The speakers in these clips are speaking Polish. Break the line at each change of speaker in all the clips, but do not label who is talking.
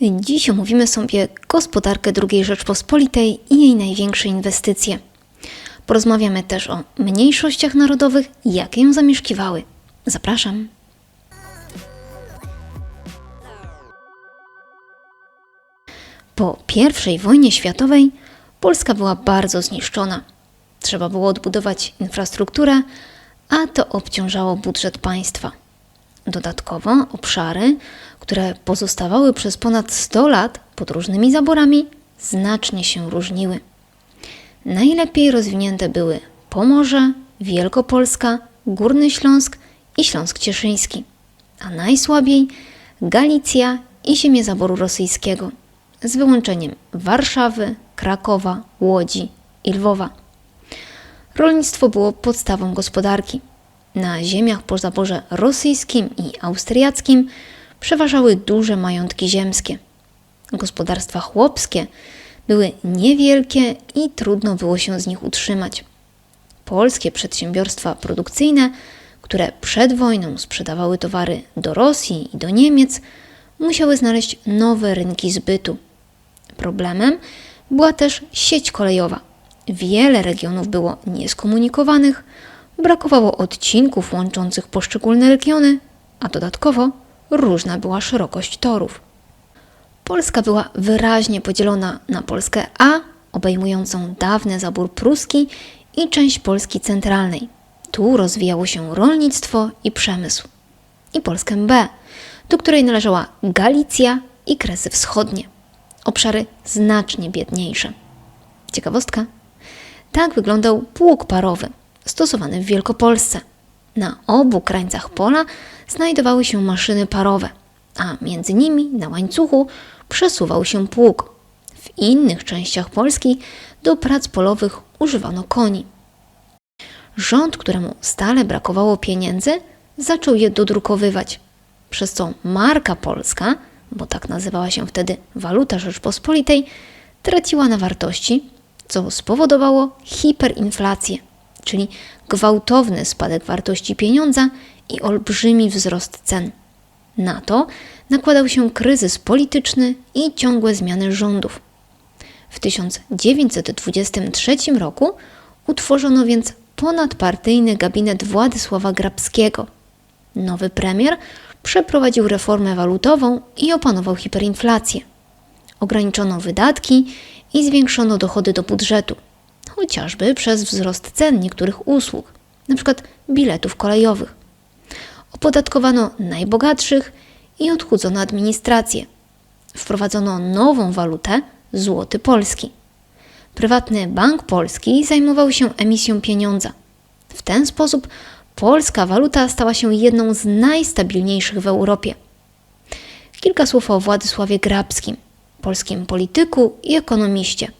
Dziś omówimy sobie gospodarkę II Rzeczpospolitej i jej największe inwestycje. Porozmawiamy też o mniejszościach narodowych, jakie ją zamieszkiwały. Zapraszam. Po I wojnie światowej Polska była bardzo zniszczona. Trzeba było odbudować infrastrukturę, a to obciążało budżet państwa. Dodatkowo obszary, które pozostawały przez ponad 100 lat pod różnymi zaborami, znacznie się różniły. Najlepiej rozwinięte były Pomorze, Wielkopolska, Górny Śląsk i Śląsk Cieszyński, a najsłabiej Galicja i ziemie zaboru rosyjskiego, z wyłączeniem Warszawy, Krakowa, Łodzi i Lwowa. Rolnictwo było podstawą gospodarki. Na ziemiach po zaborze rosyjskim i austriackim przeważały duże majątki ziemskie. Gospodarstwa chłopskie były niewielkie i trudno było się z nich utrzymać. Polskie przedsiębiorstwa produkcyjne, które przed wojną sprzedawały towary do Rosji i do Niemiec, musiały znaleźć nowe rynki zbytu. Problemem była też sieć kolejowa. Wiele regionów było nieskomunikowanych, brakowało odcinków łączących poszczególne regiony, a dodatkowo różna była szerokość torów. Polska była wyraźnie podzielona na Polskę A, obejmującą dawny zabór pruski i część Polski centralnej. Tu rozwijało się rolnictwo i przemysł. I Polskę B, do której należała Galicja i Kresy Wschodnie. Obszary znacznie biedniejsze. Ciekawostka. Tak wyglądał pług parowy, stosowany w Wielkopolsce. Na obu krańcach pola znajdowały się maszyny parowe, a między nimi na łańcuchu przesuwał się pług. W innych częściach Polski do prac polowych używano koni. Rząd, któremu stale brakowało pieniędzy, zaczął je dodrukowywać, przez co marka polska, bo tak nazywała się wtedy waluta Rzeczpospolitej, traciła na wartości, co spowodowało hiperinflację, czyli gwałtowny spadek wartości pieniądza i olbrzymi wzrost cen. Na to nakładał się kryzys polityczny i ciągłe zmiany rządów. W 1923 roku utworzono więc ponadpartyjny gabinet Władysława Grabskiego. Nowy premier przeprowadził reformę walutową i opanował hiperinflację. Ograniczono wydatki i zwiększono dochody do budżetu, chociażby przez wzrost cen niektórych usług, np. biletów kolejowych. Opodatkowano najbogatszych i odchudzono administrację. Wprowadzono nową walutę złoty polski. Prywatny Bank Polski zajmował się emisją pieniądza. W ten sposób polska waluta stała się jedną z najstabilniejszych w Europie. Kilka słów o Władysławie Grabskim, polskim polityku i ekonomiście,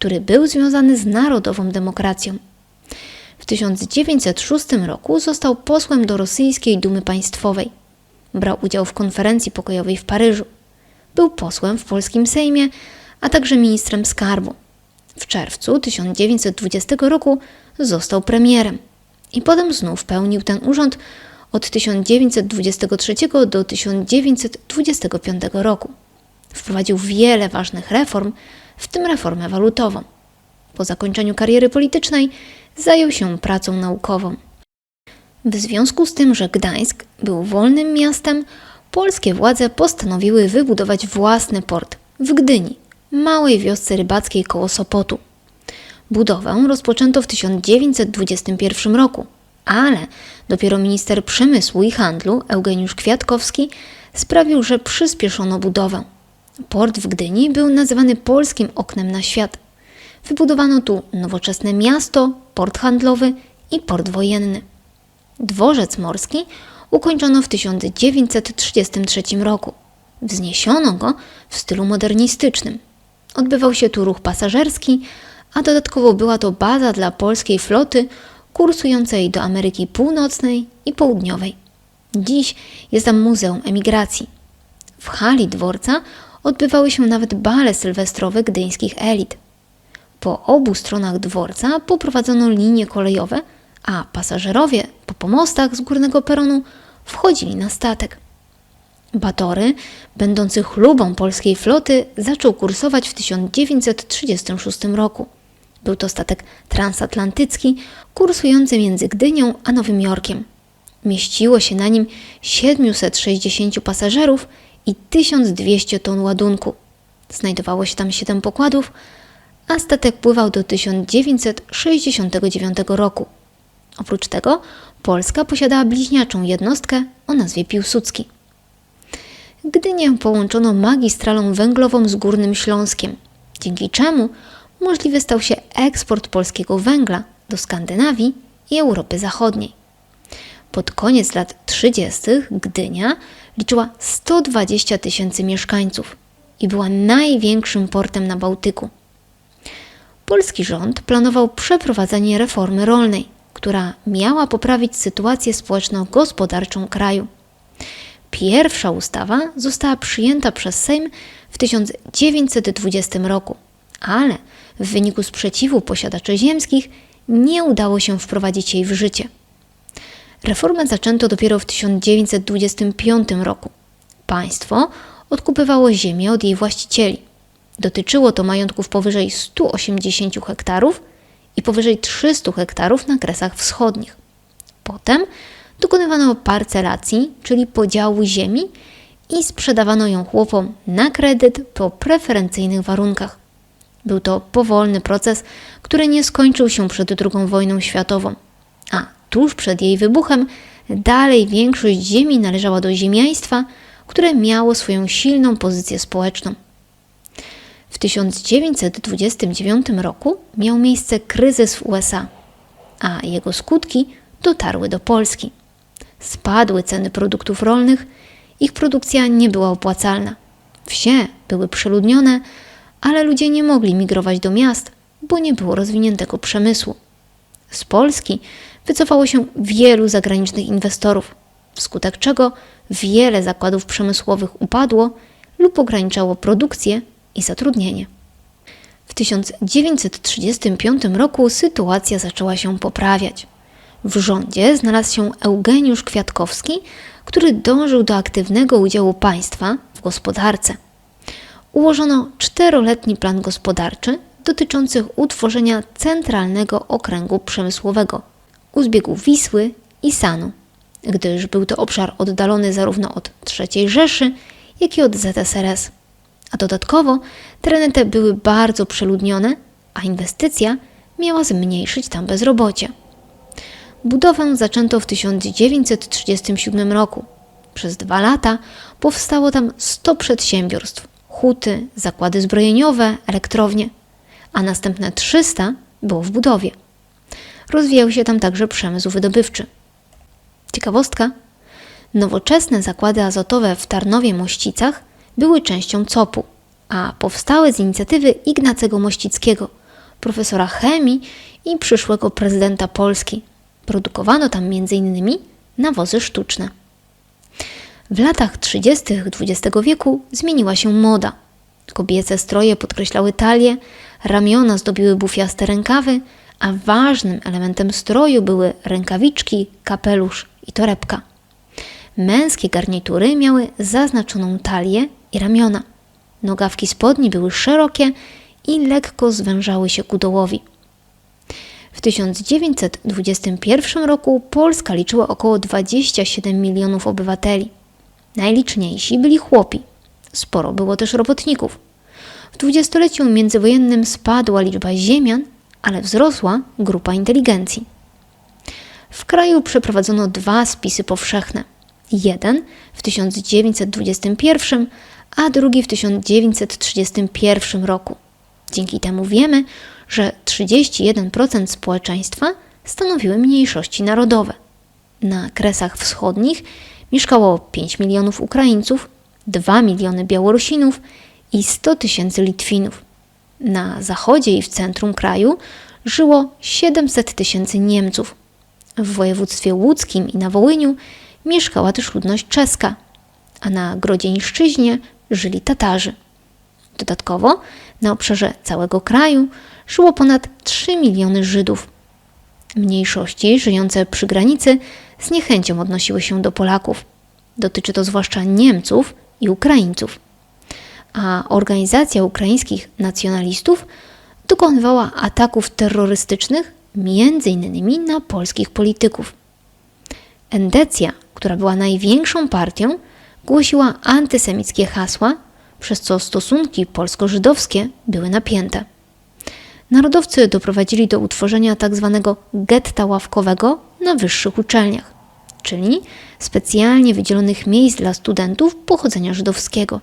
który był związany z narodową demokracją. W 1906 roku został posłem do rosyjskiej Dumy Państwowej. Brał udział w konferencji pokojowej w Paryżu. Był posłem w polskim Sejmie, a także ministrem skarbu. W czerwcu 1920 roku został premierem i potem znów pełnił ten urząd od 1923 do 1925 roku. Wprowadził wiele ważnych reform, w tym reformę walutową. Po zakończeniu kariery politycznej zajął się pracą naukową. W związku z tym, że Gdańsk był wolnym miastem, polskie władze postanowiły wybudować własny port w Gdyni, małej wiosce rybackiej koło Sopotu. Budowę rozpoczęto w 1921 roku, ale dopiero minister przemysłu i handlu Eugeniusz Kwiatkowski sprawił, że przyspieszono budowę. Port w Gdyni był nazywany polskim oknem na świat. Wybudowano tu nowoczesne miasto, port handlowy i port wojenny. Dworzec morski ukończono w 1933 roku. Wzniesiono go w stylu modernistycznym. Odbywał się tu ruch pasażerski, a dodatkowo była to baza dla polskiej floty kursującej do Ameryki Północnej i Południowej. Dziś jest tam Muzeum Emigracji. W hali dworca odbywały się nawet bale sylwestrowe gdyńskich elit. Po obu stronach dworca poprowadzono linie kolejowe, a pasażerowie po pomostach z górnego peronu wchodzili na statek. Batory, będący chlubą polskiej floty, zaczął kursować w 1936 roku. Był to statek transatlantycki kursujący między Gdynią a Nowym Jorkiem. Mieściło się na nim 760 pasażerów i 1200 ton ładunku. Znajdowało się tam 7 pokładów, a statek pływał do 1969 roku. Oprócz tego Polska posiadała bliźniaczą jednostkę o nazwie Piłsudski. Gdynię połączono magistralą węglową z Górnym Śląskiem, dzięki czemu możliwy stał się eksport polskiego węgla do Skandynawii i Europy Zachodniej. Pod koniec lat 30. Gdynia liczyła 120 tysięcy mieszkańców i była największym portem na Bałtyku. Polski rząd planował przeprowadzenie reformy rolnej, która miała poprawić sytuację społeczno-gospodarczą kraju. Pierwsza ustawa została przyjęta przez Sejm w 1920 roku, ale w wyniku sprzeciwu posiadaczy ziemskich nie udało się wprowadzić jej w życie. Reformę zaczęto dopiero w 1925 roku. Państwo odkupywało ziemię od jej właścicieli. Dotyczyło to majątków powyżej 180 hektarów i powyżej 300 hektarów na kresach wschodnich. Potem dokonywano parcelacji, czyli podziału ziemi i sprzedawano ją chłopom na kredyt po preferencyjnych warunkach. Był to powolny proces, który nie skończył się przed II wojną światową, a tuż przed jej wybuchem dalej większość ziemi należała do ziemiaństwa, które miało swoją silną pozycję społeczną. W 1929 roku miał miejsce kryzys w USA, a jego skutki dotarły do Polski. Spadły ceny produktów rolnych, ich produkcja nie była opłacalna. Wsie były przeludnione, ale ludzie nie mogli migrować do miast, bo nie było rozwiniętego przemysłu. Z Polski wycofało się wielu zagranicznych inwestorów, wskutek czego wiele zakładów przemysłowych upadło lub ograniczało produkcję i zatrudnienie. W 1935 roku sytuacja zaczęła się poprawiać. W rządzie znalazł się Eugeniusz Kwiatkowski, który dążył do aktywnego udziału państwa w gospodarce. Ułożono czteroletni plan gospodarczy dotyczący utworzenia centralnego okręgu przemysłowego u zbiegów Wisły i Sanu, gdyż był to obszar oddalony zarówno od III Rzeszy, jak i od ZSRS. A dodatkowo tereny te były bardzo przeludnione, a inwestycja miała zmniejszyć tam bezrobocie. Budowę zaczęto w 1937 roku. Przez dwa lata powstało tam 100 przedsiębiorstw, huty, zakłady zbrojeniowe, elektrownie, a następne 300 było w budowie. Rozwijał się tam także przemysł wydobywczy. Ciekawostka: nowoczesne zakłady azotowe w Tarnowie Mościcach były częścią COP-u, a powstały z inicjatywy Ignacego Mościckiego, profesora chemii i przyszłego prezydenta Polski. Produkowano tam m.in. nawozy sztuczne. W latach 30. XX wieku zmieniła się moda. Kobiece stroje podkreślały talie, ramiona zdobiły bufiaste rękawy, a ważnym elementem stroju były rękawiczki, kapelusz i torebka. Męskie garnitury miały zaznaczoną talię i ramiona. Nogawki spodni były szerokie i lekko zwężały się ku dołowi. W 1921 roku Polska liczyła około 27 milionów obywateli. Najliczniejsi byli chłopi. Sporo było też robotników. W dwudziestoleciu międzywojennym spadła liczba ziemian, ale wzrosła grupa inteligencji. W kraju przeprowadzono dwa spisy powszechne. Jeden w 1921, a drugi w 1931 roku. Dzięki temu wiemy, że 31% społeczeństwa stanowiły mniejszości narodowe. Na kresach wschodnich mieszkało 5 milionów Ukraińców, 2 miliony Białorusinów i 100 tysięcy Litwinów. Na zachodzie i w centrum kraju żyło 700 tysięcy Niemców. W województwie łódzkim i na Wołyniu mieszkała też ludność czeska, a na Grodzieńszczyźnie żyli Tatarzy. Dodatkowo na obszarze całego kraju żyło ponad 3 miliony Żydów. Mniejszości żyjące przy granicy z niechęcią odnosiły się do Polaków. Dotyczy to zwłaszcza Niemców i Ukraińców. A organizacja ukraińskich nacjonalistów dokonywała ataków terrorystycznych m.in. na polskich polityków. Endecja, która była największą partią, głosiła antysemickie hasła, przez co stosunki polsko-żydowskie były napięte. Narodowcy doprowadzili do utworzenia tzw. getta ławkowego na wyższych uczelniach, czyli specjalnie wydzielonych miejsc dla studentów pochodzenia żydowskiego.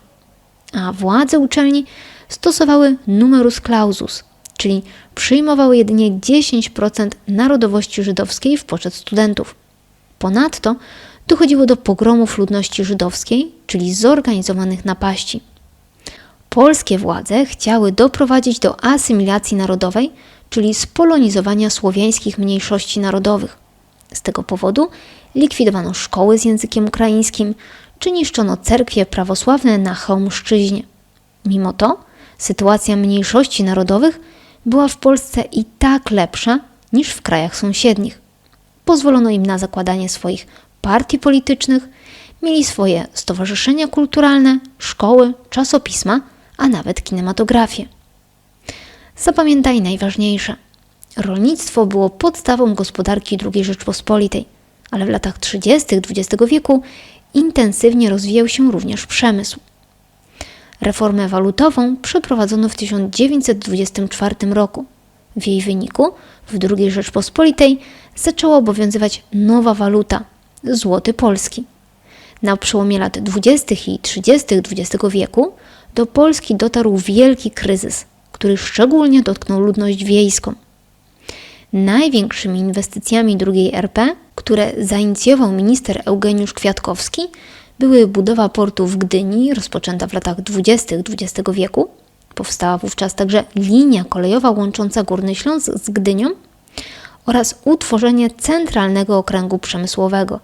A władze uczelni stosowały numerus clausus, czyli przyjmowały jedynie 10% narodowości żydowskiej w poczet studentów. Ponadto dochodziło do pogromów ludności żydowskiej, czyli zorganizowanych napaści. Polskie władze chciały doprowadzić do asymilacji narodowej, czyli spolonizowania słowiańskich mniejszości narodowych. Z tego powodu likwidowano szkoły z językiem ukraińskim, czy niszczono cerkwie prawosławne na Chełmszczyźnie. Mimo to sytuacja mniejszości narodowych była w Polsce i tak lepsza niż w krajach sąsiednich. Pozwolono im na zakładanie swoich partii politycznych, mieli swoje stowarzyszenia kulturalne, szkoły, czasopisma, a nawet kinematografię. Zapamiętaj najważniejsze. Rolnictwo było podstawą gospodarki II Rzeczpospolitej, ale w latach 30. XX wieku intensywnie rozwijał się również przemysł. Reformę walutową przeprowadzono w 1924 roku. W jej wyniku w II Rzeczpospolitej zaczęła obowiązywać nowa waluta złoty polski. Na przełomie lat 20. i 30. XX wieku do Polski dotarł wielki kryzys, który szczególnie dotknął ludność wiejską. Największymi inwestycjami II RP, które zainicjował minister Eugeniusz Kwiatkowski, były budowa portu w Gdyni, rozpoczęta w latach 20. XX wieku. Powstała wówczas także linia kolejowa łącząca Górny Śląsk z Gdynią oraz utworzenie Centralnego Okręgu Przemysłowego.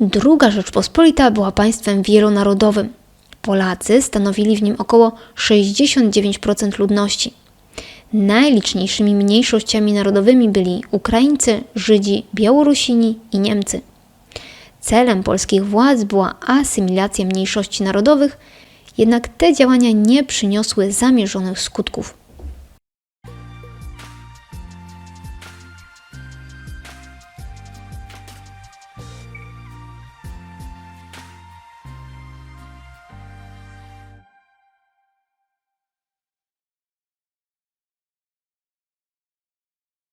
Druga Rzeczpospolita była państwem wielonarodowym. Polacy stanowili w nim około 69% ludności. Najliczniejszymi mniejszościami narodowymi byli Ukraińcy, Żydzi, Białorusini i Niemcy. Celem polskich władz była asymilacja mniejszości narodowych, jednak te działania nie przyniosły zamierzonych skutków.